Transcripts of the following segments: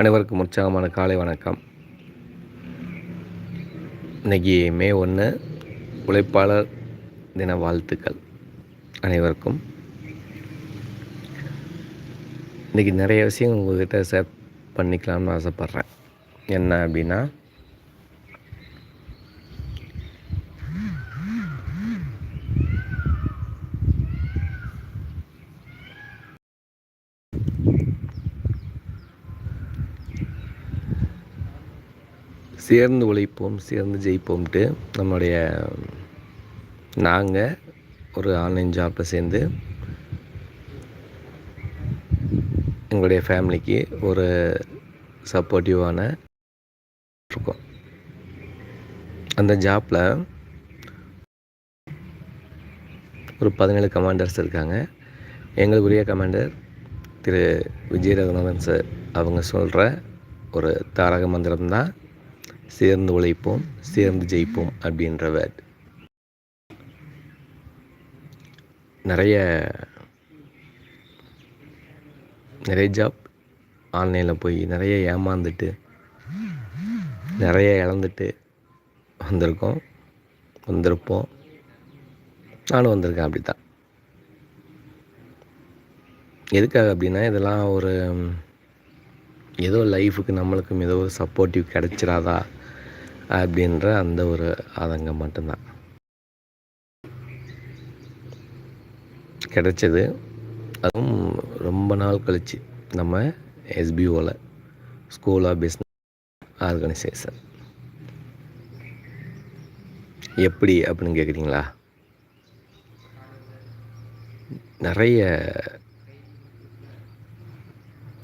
அனைவருக்கும் உற்சாகமான காலை வணக்கம். இன்னைக்கு மே ஒன்று உழைப்பாளர் தின வாழ்த்துக்கள் அனைவருக்கும். இன்றைக்கி நிறைய விஷயம் உங்கள்கிட்ட ஷேர் பண்ணிக்கலாம்னு ஆசைப்பட்றேன். என்ன அப்படின்னா சேர்ந்து உழைப்போம் சேர்ந்து ஜெயிப்போம்ட்டு நம்முடைய நாங்கள் ஒரு ஆன்லைன் ஜாப்பில் சேர்ந்து எங்களுடைய ஃபேமிலிக்கு ஒரு சப்போர்ட்டிவான இருக்கும். அந்த ஜாப்பில் ஒரு பதினேழு கமாண்டர்ஸ் இருக்காங்க. எங்களுக்குரிய கமாண்டர் திரு விஜய் ரகுநாதன் சார் அவங்க சொல்கிற ஒரு தாரக மந்திரம் தான் சேர்ந்து உழைப்போம் சேர்ந்து ஜெயிப்போம் அப்படின்ற வேர்ட் நிறைய நிறைய ஜாப் ஆன்லைனில் போய் நிறைய ஏமாந்துட்டு நிறைய இழந்துட்டு வந்திருக்கோம் வந்திருப்போம். நானும் வந்திருக்கேன் அப்படி தான் எதுக்காக அப்படின்னா இதெல்லாம் ஒரு ஏதோ லைஃபுக்கு நம்மளுக்கும் ஏதோ ஒரு சப்போர்ட்டிவ் கிடச்சிடாதா அப்படின்ற அந்த ஒரு ஆதங்கம் மட்டும்தான். கிடைச்சது. அதுவும் ரொம்ப நாள் கழிச்சு நம்ம எஸ்பிஓவில் ஸ்கூல் ஆஃப் பிஸ்னஸ் ஆர்கனைசேஷன் எப்படி அப்படின்னு கேட்குறீங்களா நிறைய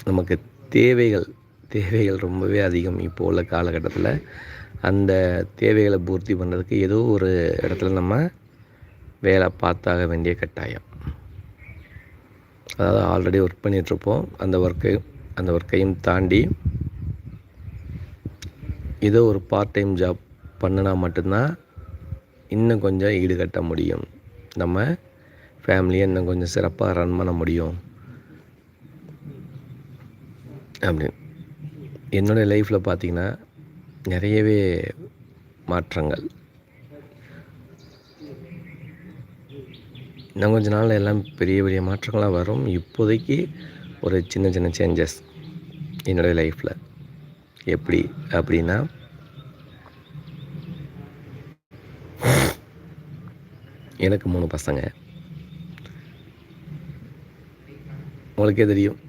நமக்கு தேவைகள் தேவைகள் ரொம்பவே அதிகம் இப்போ உள்ள காலகட்டத்தில். அந்த தேவைகளை பூர்த்தி பண்ணுறதுக்கு ஏதோ ஒரு இடத்துல நம்ம வேலை பார்த்தாக வேண்டிய கட்டாயம். அதாவது ஆல்ரெடி ஒர்க் பண்ணிகிட்ருப்போம் அந்த ஒர்க்கை அந்த ஒர்க்கையும் தாண்டி ஏதோ ஒரு பார்ட் டைம் ஜாப் பண்ணினா மட்டும்தான் இன்னும் கொஞ்சம் ஈடுகட்ட முடியும். நம்ம ஃபேமிலியை இன்னும் கொஞ்சம் சிறப்பாக ரன் பண்ண முடியும். அப்படின்னு. என்னோடய லைஃப்பில் பார்த்திங்கன்னா நிறையவே மாற்றங்கள். இன்னும் கொஞ்ச நாள் எல்லாம் பெரிய பெரிய மாற்றங்களாக வரும். இப்போதைக்கு ஒரு சின்ன சின்ன சேஞ்சஸ் என்னுடைய லைஃப்பில் எப்படி? அப்படின்னா எனக்கு மூணு பசங்க. உங்களுக்கே தெரியும்.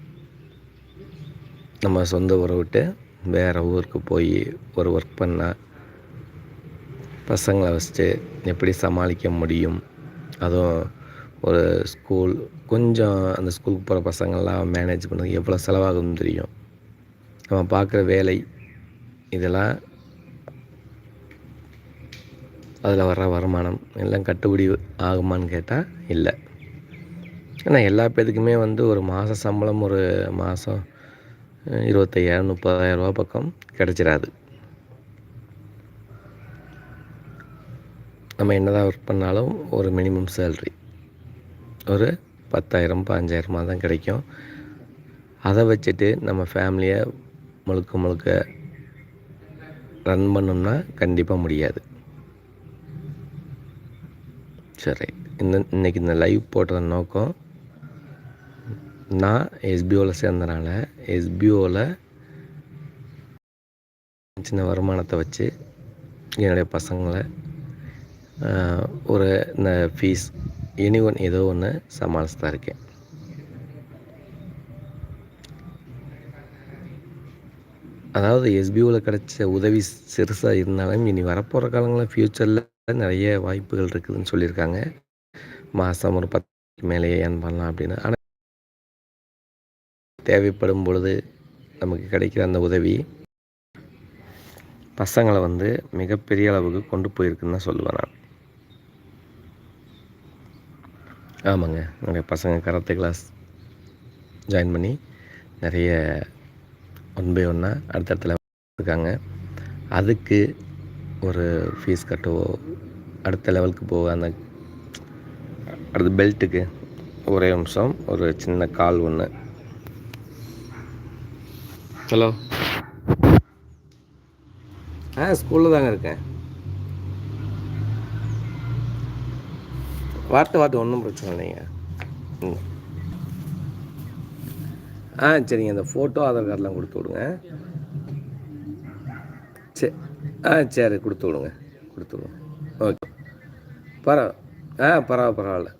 நம்ம சொந்த ஊரை விட்டு வேறு ஊருக்கு போய் ஒரு ஒர்க் பண்ணால் பசங்களை வச்சுட்டு எப்படி சமாளிக்க முடியும்? அதுவும் ஒரு ஸ்கூல் கொஞ்சம் அந்த ஸ்கூலுக்கு போகிற பசங்கள்லாம் மேனேஜ் பண்ண எவ்வளோ செலவாகும்னு தெரியும். நம்ம பார்க்குற வேலை இதெல்லாம் அதில் வர்ற வருமானம் எல்லாம் கட்டுப்படி ஆகுமான்னு கேட்டால் இல்லை. ஏன்னா எல்லா பேத்துக்குமே வந்து ஒரு மாத சம்பளம் ஒரு மாதம் இருபத்தையாயிரம் முப்பதாயிரரூபா பக்கம் கிடச்சிடாது நம்ம என்ன தான் ஒர்க் பண்ணாலும் ஒரு மினிமம் சேல்ரி ஒரு பத்தாயிரம் பாஞ்சாயிரமாக தான் கிடைக்கும். அதை வச்சுட்டு நம்ம ஃபேமிலியை முழுக்க முழுக்க ரன் பண்ணோம்னா கண்டிப்பாக முடியாது. சரி இந்த இன்றைக்கி இந்த லைவ் போடுற நோக்கம் நான் எஸ்பிஓவில் சேர்ந்தனால எஸ்பிஓவில் சின்ன வருமானத்தை வச்சு என்னுடைய பசங்களை ஒரு இந்த ஃபீஸ் எனி ஒன் ஏதோ ஒன்று சமாளித்து தான் இருக்கேன். அதாவது எஸ்பிஓவில் கிடைச்ச உதவி சிறுசாக இருந்தாலும் இனி வரப்போகிற காலங்களில் ஃப்யூச்சரில் நிறைய வாய்ப்புகள் இருக்குதுன்னு சொல்லியிருக்காங்க. மாதம் ஒரு பத்து மேலேயே ஏன் பண்ணலாம் அப்படின்னு. ஆனால் தேவைப்படும் பொழுது நமக்கு கிடைக்கிற அந்த உதவி பசங்களை வந்து மிகப்பெரிய அளவுக்கு கொண்டு போயிருக்குன்னு தான் சொல்லுவேன் நான். ஆமாங்க. நிறைய பசங்க கராத்தே கிளாஸ் ஜாயின் பண்ணி நிறைய ஒன் பை ஒன்னாக அடுத்தடுத்த லெவல் இருக்காங்க. அதுக்கு ஒரு ஃபீஸ் கட்டவோ அடுத்த லெவலுக்கு போக அந்த அடுத்த பெல்ட்டுக்கு ஒரே நிமிஷம் ஒரு சின்ன கால் ஒன்று ஹலோ. ஆ ஸ்கூலில் தாங்க இருக்கேன். வார்த்தை வார்த்தை ஒன்றும் பிரச்சனை இல்லைங்க. ம். ஆ சரிங்க. அந்த ஃபோட்டோ ஆதார் கார்டெலாம் கொடுத்து விடுங்க. சரி ஆ சரி கொடுத்து விடுங்க. கொடுத்து விடுங்க. ஓகே. பரவ ஆ பரவாயில்ல பரவாயில்ல.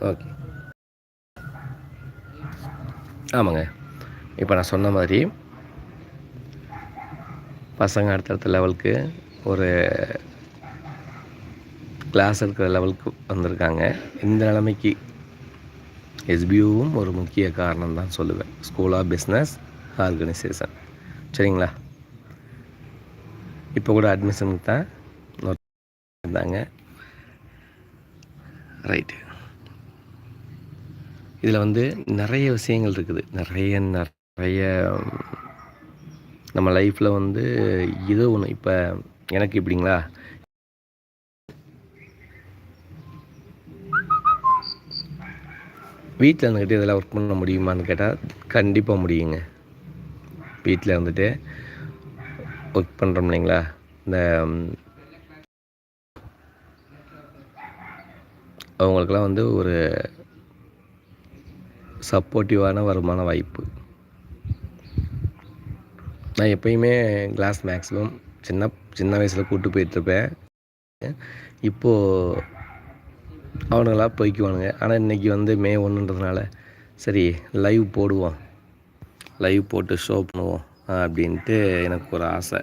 ஓகே. ஆமாங்க. இப்போ நான் சொன்ன மாதிரி பசங்க அடுத்தடுத்த லெவலுக்கு ஒரு கிளாஸ் இருக்கிற லெவலுக்கு வந்திருக்காங்க. இந்த நிலைமைக்கு எஸ்பியூவும் ஒரு முக்கிய காரணம் தான் சொல்லுவேன். ஸ்கூல் ஆஃப் பிஸ்னஸ் ஆர்கனைசேஷன் சரிங்களா? இப்போ கூட அட்மிஷனுக்கு தான் இருந்தாங்க. ரைட்டு இதில் வந்து நிறைய விஷயங்கள் இருக்குது. நிறைய நிறைய நிறைய நம்ம லைஃப்பில் வந்து இது ஒன்று இப்போ எனக்கு இப்படிங்களா வீட்டில் இருந்துக்கிட்டு இதெல்லாம் ஒர்க் பண்ண முடியுமான்னு கேட்டால் கண்டிப்பாக முடியுங்க. வீட்டில் இருந்துட்டு ஒர்க் பண்ணுறோம் இல்லைங்களா? இந்த அவங்களுக்கெல்லாம் வந்து ஒரு சப்போர்ட்டிவான வருமான வாய்ப்பு. நான் எப்பயுமே கிளாஸ் மேக்ஸிமம் சின்ன சின்ன வயசில் கூப்பிட்டு போயிட்டுருப்பேன். இப்போது அவனுங்களா போய்க்குவானுங்க. ஆனால் இன்றைக்கி வந்து மே ஒன்றுன்றதுனால சரி லைவ் போடுவோம். லைவ் போட்டு ஷோ பண்ணுவோம் அப்படின்ட்டு எனக்கு ஒரு ஆசை.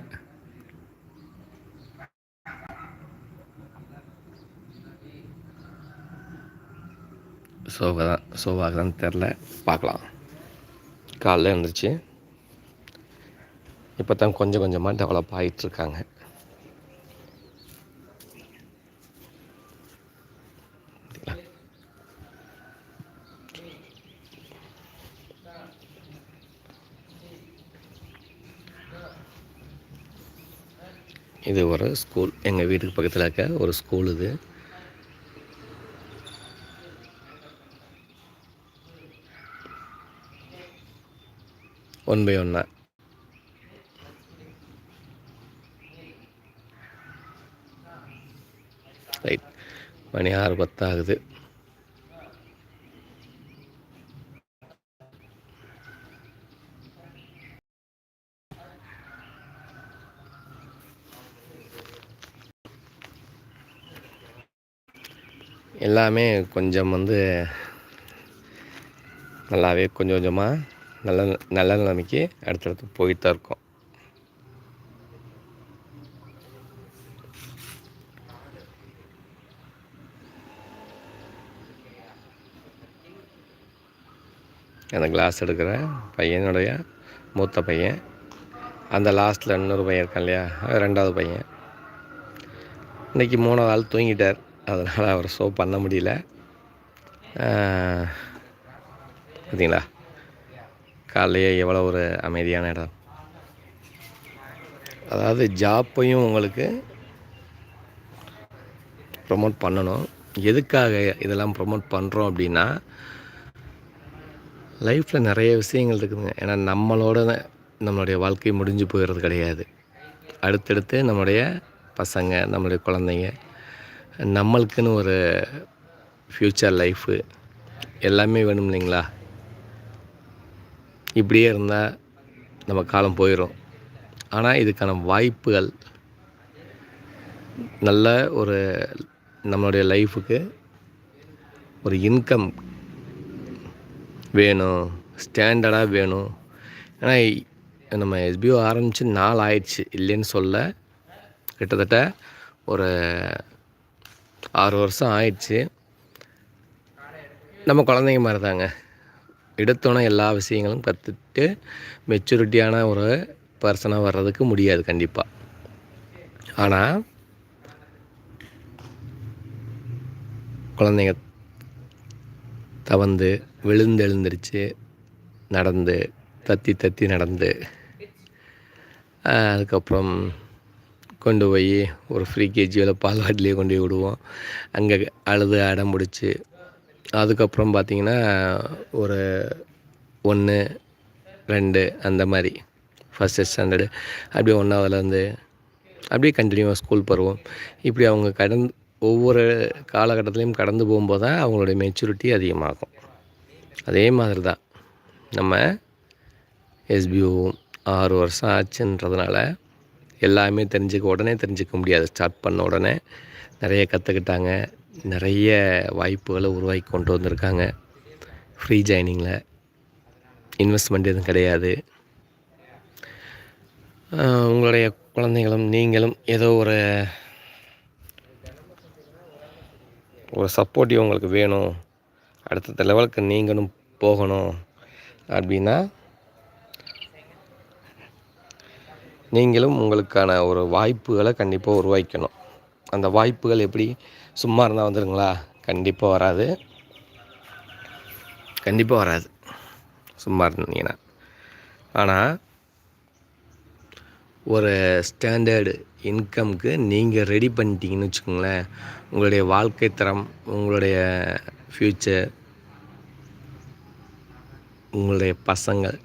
ஷோவை தான் ஷோவாக தெரில. பார்க்கலாம். காலைல எழுந்துருச்சு இப்போ தான் கொஞ்சம் கொஞ்சமாக டெவலப் ஆகிட்டுருக்காங்க இது ஒரு ஸ்கூல் எங்கள் வீட்டுக்கு பக்கத்தில் இருக்க ஒரு ஸ்கூல் இது. ஒன் பை ஒன்னா ரைட் மணி ஆறு பத்தாகுது. எல்லாமே கொஞ்சம் வந்து நல்லாவே கொஞ்சம் கொஞ்சமாக நல்ல நல்ல நிலைமைக்கு அடுத்தடுத்து போயிட்டு தான் இருக்கோம். அந்த கிளாஸ் எடுக்கிற பையனுடைய மூத்த பையன். அந்த லாஸ்ட்டில் இன்னொரு பையன் இருக்கான் இல்லையா? ரெண்டாவது பையன். இன்றைக்கி மூணாவது ஆள் தூங்கிட்டார். அதனால் அவர் ஷோ பண்ண முடியல. பார்த்தீங்களா காலையே எவ்வளோ ஒரு அமைதியான இடம். அதாவது ஜாப்பையும் உங்களுக்கு ப்ரொமோட் பண்ணணும். எதுக்காக இதெல்லாம் ப்ரொமோட் பண்ணுறோம் அப்படின்னா லைஃப்பில் நிறைய விஷயங்கள் இருக்குதுங்க. ஏன்னா நம்மளோட நம்மளுடைய வாழ்க்கை முடிஞ்சு போயிடுறது கிடையாது. அடுத்தடுத்து நம்மளுடைய பசங்க நம்மளுடைய குழந்தைங்க நம்மளுக்குன்னு ஒரு ஃப்யூச்சர் லைஃபு எல்லாமே வேணும் இல்லைங்களா? இப்படியே இருந்தால் நம்ம காலம் போயிடும் ஆனால் இதுக்கான வாய்ப்புகள் நல்ல ஒரு நம்மளுடைய லைஃபுக்கு ஒரு இன்கம் வேணும் ஸ்டாண்டர்டாக வேணும். ஏன்னா நம்ம எஸ்பிஓ ஆரம்பித்து நாள் ஆயிடுச்சு இல்லைன்னு சொல்ல. கிட்டத்தட்ட ஒரு ஆறு வருஷம் ஆயிடுச்சு. நம்ம குழந்தைங்க மாதிரி தாங்க எடுத்தோன்னே எல்லா விஷயங்களும் கற்றுட்டு மெச்சூரிட்டியான ஒரு பர்சனாக வர்றதுக்கு முடியாது கண்டிப்பாக ஆனால் குழந்தைங்க தவந்து விழுந்தெழுந்துருச்சு நடந்து தத்தி தத்தி நடந்து. அதுக்கப்புறம் கொண்டு போய் ஒரு ஃப்ரீ கேஜியில் பால்வாட்டிலே கொண்டு போய் விடுவோம். அங்கே அழுது அடம் பிடிச்சி அதுக்கப்புறம் பார்த்திங்கன்னா ஒரு ஒன்று ரெண்டு அந்த மாதிரி. ஃபஸ்ட்டு ஸ்டாண்டர்டு அப்படியே ஒன்றாவதுலேருந்து அப்படியே கண்டினியூவாக ஸ்கூல் பருவம் இப்படி அவங்க கடந்து ஒவ்வொரு காலகட்டத்துலேயும் கடந்து போகும்போது தான் அவங்களுடைய மெச்சூரிட்டி அதிகமாகும். அதே மாதிரி தான் நம்ம எஸ்பிஓ ஆறு வருஷம் ஆச்சுன்றதுனால எல்லாமே தெரிஞ்சுக்க உடனே தெரிஞ்சுக்க முடியாது. ஸ்டார்ட் பண்ண உடனே நிறைய கற்றுக்கிட்டாங்க நிறைய வாய்ப்புகளை உருவாக்கி கொண்டு வந்திருக்காங்க. ஃப்ரீ ஜாயினிங்கில் இன்வெஸ்ட்மெண்ட் எதுவும் கிடையாது. உங்களுடைய குழந்தைகளும் நீங்களும் ஏதோ ஒரு ஒரு சப்போர்ட்டிவ் உங்களுக்கு வேணும். அடுத்த லெவலுக்கு நீங்களும் போகணும் அப்படின்னா நீங்களும் உங்களுக்கான ஒரு வாய்ப்புகளை கண்டிப்பாக உருவாக்கணும். அந்த வாய்ப்புகள் எப்படி? சும்மா இருந்தால் வந்துடுங்களா கண்டிப்பாக வராது. கண்டிப்பாக வராது. சும்மா இருந்தீங்கன்னா. ஆனால் ஒரு ஸ்டாண்டர்டு இன்கம்க்கு நீங்கள் ரெடி பண்ணிட்டீங்கன்னு வச்சுக்கோங்களேன் உங்களுடைய வாழ்க்கை தரம் உங்களுடைய ஃப்யூச்சர் உங்களுடைய பசங்கள்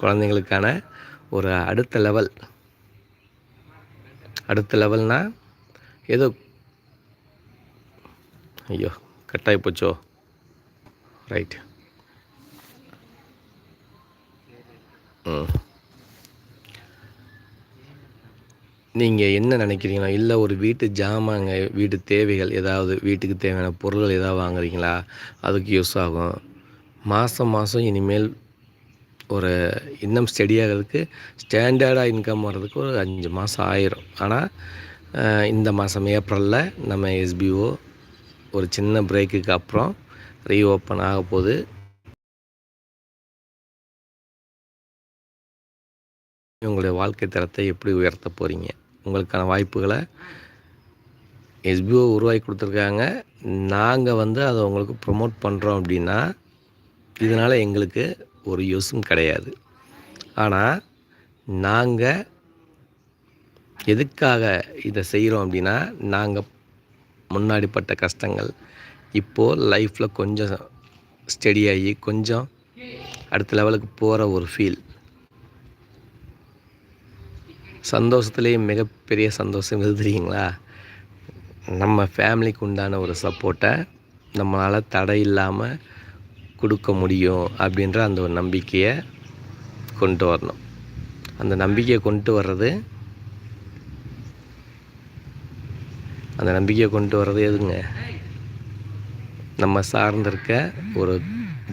குழந்தைங்களுக்கான ஒரு அடுத்த லெவல் அடுத்த லெவல்னால் ஏதோ ஐயோ கட்டாகி போச்சோ? ரைட் நீங்கள் என்ன நினைக்கிறீங்களோ? இல்லை ஒரு வீட்டு ஜாமாங்க வீட்டு தேவைகள் ஏதாவது வீட்டுக்கு தேவையான பொருள்கள் ஏதாவது வாங்குறீங்களா? அதுக்கு யூஸ் ஆகும். மாதம் மாதம் இனிமேல் ஒரு இன்னும் ஸ்டெடியாகிறதுக்கு ஸ்டாண்டர்டாக இன்கம் வர்றதுக்கு ஒரு அஞ்சு மாதம் ஆயிரும். ஆனால் இந்த மாதம் ஏப்ரலில் நம்ம எஸ்பிஓ ஒரு சின்ன பிரேக்குக்கு அப்புறம் ரீஓப்பன் ஆக போகுது. உங்களுடைய வாழ்க்கை தரத்தை எப்படி உயர்த்த போகிறீங்க உங்களுக்கான வாய்ப்புகளை எஸ்பிஓ உருவாக்கி கொடுத்துருக்காங்க. நாங்கள் வந்து அதை உங்களுக்கு ப்ரொமோட் பண்ணுறோம் அப்படின்னா இதனால் எங்களுக்கு ஒரு யூஸும் கிடையாது. ஆனால் நாங்கள் எதுக்காக இதை செய்கிறோம் அப்படின்னா நாங்கள் முன்னாடி பட்ட கஷ்டங்கள் இப்போது லைஃப்பில் கொஞ்சம் ஸ்டெடியாகி கொஞ்சம் அடுத்த லெவலுக்கு போகிற ஒரு ஃபீல் சந்தோஷத்துலேயே மிகப்பெரிய சந்தோஷம் எது தெரியுங்களா? நம்ம ஃபேமிலிக்கு உண்டான ஒரு சப்போர்ட்டை நம்மளால் தடை இல்லாமல் கொடுக்க முடியும் அப்படின்ற அந்த ஒரு நம்பிக்கையை கொண்டு வரணும். அந்த நம்பிக்கையை கொண்டு வர்றது அந்த நம்பிக்கையை கொண்டு வர்றது எதுங்க? நம்ம சார்ந்திருக்க ஒரு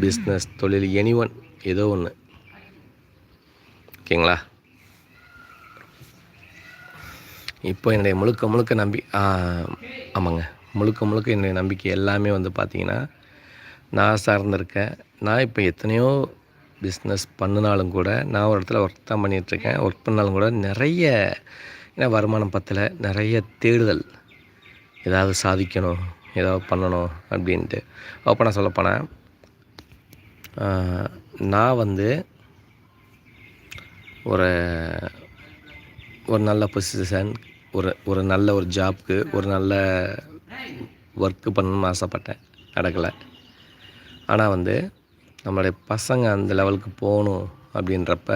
பிஸ்னஸ் தொழில் எனி ஒன் ஏதோ ஒன்று ஓகேங்களா? இப்போ என்னுடைய முழுக்க முழுக்க நம்பி ஆமாங்க. முழுக்க முழுக்க என்னுடைய நம்பிக்கை எல்லாமே வந்து பார்த்திங்கன்னா நான் சார்ந்திருக்கேன். நான் இப்போ எத்தனையோ பிஸ்னஸ் பண்ணினாலும் கூட நான் ஒரு இடத்துல ஒர்க் தான் பண்ணிகிட்ருக்கேன் ஒர்க் பண்ணாலும் கூட நிறைய ஏன்னா வருமானம் பத்தலை நிறைய தேடுதல். ஏதாவது சாதிக்கணும் ஏதாவது பண்ணணும் அப்படின்ட்டு. அப்போ நான் சொல்லப்போனால் நான் வந்து ஒரு ஒரு நல்ல பொசிஷன் ஒரு ஒரு நல்ல ஒரு ஜாப்க்கு ஒரு நல்ல ஒர்க்கு பண்ணணும்னு ஆசைப்பட்டேன். நடக்கலை. ஆனால் வந்து நம்மளுடைய பசங்க அந்த லெவலுக்கு போகணும் அப்படின்றப்ப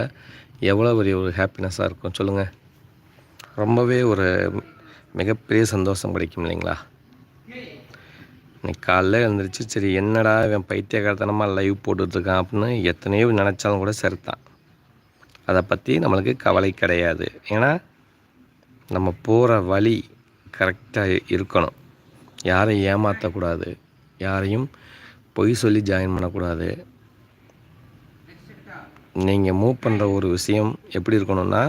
எவ்வளோ பெரிய ஒரு ஹாப்பினஸ்ஸாக இருக்கும் சொல்லுங்கள் ரொம்பவே ஒரு மிகப்பெரிய சந்தோஷம் கிடைக்கும் இல்லைங்களா? இன்னைக்கு காலைல எழுந்திரிச்சு சரி என்னடா இவன் பைத்தியக்காரத்தனமாக லைவ் போட்டுட்ருக்கான் அப்படின்னு எத்தனையோ நினச்சாலும் கூட சரிதான் அதை பற்றி நம்மளுக்கு கவலை கிடையாது. ஏன்னா நம்ம போகிற வழி கரெக்டாக இருக்கணும். யாரையும் ஏமாற்றக்கூடாது யாரையும் பொய் சொல்லி ஜாயின் பண்ணக்கூடாது. நீங்கள் மூவ் பண்ணுற ஒரு விஷயம் எப்படி இருக்கணும்னா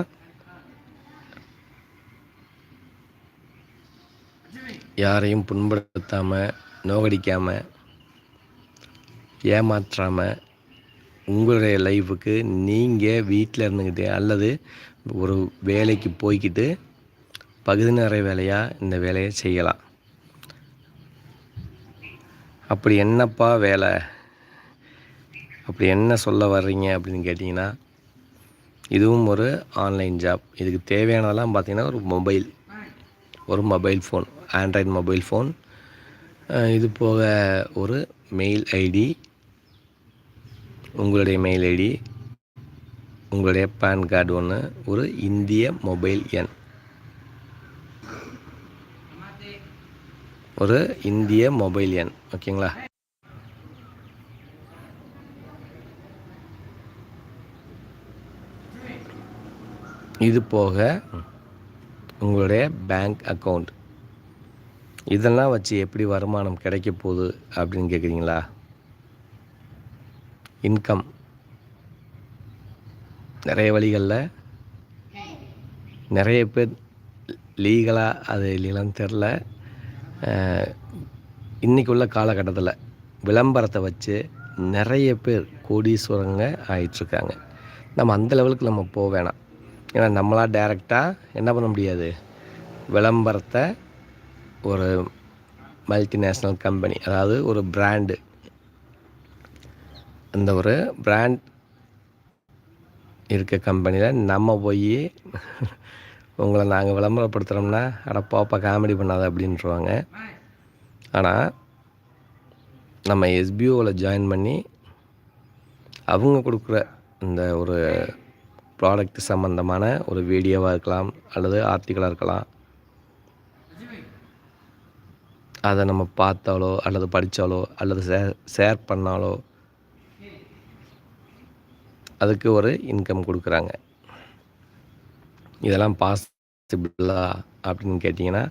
யாரையும் புண்படுத்தாமல் நோகடிக்காமல் ஏமாற்றாமல் உங்களுடைய லைஃபுக்கு நீங்கள் வீட்டில் இருந்துக்கிட்டு அல்லது ஒரு வேலைக்கு போய்க்கிட்டு பகுதி நேர வேலையாக இந்த வேலையை செய்யலாம். அப்படி என்னப்பா வேலை? அப்படி என்ன சொல்ல வர்றீங்க அப்படின்னு கேட்டிங்கன்னா இதுவும் ஒரு ஆன்லைன் ஜாப். இதுக்கு தேவையானதெல்லாம் பார்த்திங்கன்னா ஒரு மொபைல். ஒரு mobile phone. Android mobile phone. இது போக ஒரு மெயில் ஐடி. உங்களுடைய மெயில் ஐடி. உங்களுடைய பேன் கார்டு ஒன்று ஒரு இந்திய மொபைல் எண். ஒரு இந்திய மொபைல் எண் ஓகேங்களா? இது போக உங்களுடைய பேங்க் அக்கௌண்ட் இதெல்லாம் வச்சு எப்படி வருமானம் கிடைக்க போகுது அப்படின்னு கேட்குறீங்களா இன்கம் நிறைய வழிகளில் நிறைய பேர் லீகலாக அது இல்லைங்களான்னு தெரில இன்றைக்கி உள்ள காலகட்டத்தில் விளம்பரத்தை வச்சு நிறைய பேர் கோடீஸ்வரங்க ஆயிட்டுருக்காங்க. நம்ம அந்த லெவலுக்கு நம்ம போக வேணாம். ஏன்னா நம்மளாக டைரெக்டாக என்ன பண்ண முடியாது? விளம்பரத்தை ஒரு மல்டிநேஷ்னல் கம்பெனி அதாவது ஒரு பிராண்டு. அந்த ஒரு பிராண்ட் இருக்க கம்பெனியில் நம்ம போய் உங்களை நாங்கள் விளம்பரப்படுத்துகிறோம்னா அட பாப்பா காமெடி பண்ணாத அப்படின்ட்டுருவாங்க ஆனால் நம்ம எஸ்பிஓவில் ஜாயின் பண்ணி அவங்க கொடுக்குற இந்த ஒரு ப்ராடக்ட் சம்மந்தமான ஒரு வீடியோவாக இருக்கலாம் அல்லது ஆர்டிக்கலாக இருக்கலாம் அதை நம்ம பார்த்தாலோ அல்லது படித்தாலோ அல்லது ஷேர் ஷேர் பண்ணாலோ அதுக்கு ஒரு இன்கம் கொடுக்குறாங்க. இதெல்லாம் பாசிபிளா அப்படின்னு கேட்டிங்கன்னா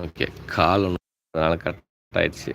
ஓகே கால் ஒன்று அதனால் கட் ஆயிடுச்சு.